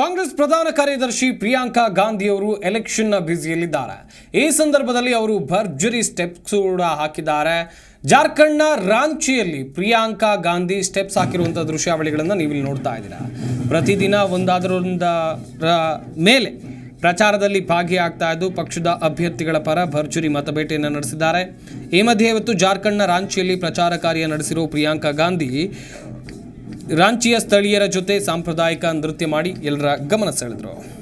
ಕಾಂಗ್ರೆಸ್ ಪ್ರಧಾನ ಕಾರ್ಯದರ್ಶಿ ಪ್ರಿಯಾಂಕಾ ಗಾಂಧಿ ಅವರು ಎಲೆಕ್ಷನ್ನ ಬ್ಯುಸಿಯಲ್ಲಿದ್ದಾರೆ. ಈ ಸಂದರ್ಭದಲ್ಲಿ ಅವರು ಭರ್ಜರಿ ಸ್ಟೆಪ್ಸ್ ಕೂಡ ಹಾಕಿದ್ದಾರೆ. ಜಾರ್ಖಂಡ್ನ ರಾಂಚಿಯಲ್ಲಿ ಪ್ರಿಯಾಂಕಾ ಗಾಂಧಿ ಸ್ಟೆಪ್ಸ್ ಹಾಕಿರುವಂಥ ದೃಶ್ಯಾವಳಿಗಳನ್ನು ನೀವು ಇಲ್ಲಿ ನೋಡ್ತಾ ಇದ್ದೀರಾ. ಪ್ರತಿದಿನ ಒಂದಾದ್ರೊಂದ ಮೇಲೆ ಪ್ರಚಾರದಲ್ಲಿ ಭಾಗಿಯಾಗ್ತಾ ಇದ್ದು ಪಕ್ಷದ ಅಭ್ಯರ್ಥಿಗಳ ಪರ ಭರ್ಜರಿ ಮತಬೇಟೆಯನ್ನು ನಡೆಸಿದ್ದಾರೆ. ಈ ಮಧ್ಯೆ ಇವತ್ತು ಜಾರ್ಖಂಡ್ನ ರಾಂಚಿಯಲ್ಲಿ ಪ್ರಚಾರ ಕಾರ್ಯ ನಡೆಸಿರೋ ಪ್ರಿಯಾಂಕಾ ಗಾಂಧಿ ರಾಂಚಿಯ ಸ್ಥಳೀಯರ ಜೊತೆ ಸಾಂಪ್ರದಾಯಿಕ ನೃತ್ಯ ಮಾಡಿ ಎಲ್ಲರ ಗಮನ ಸೆಳೆದರು.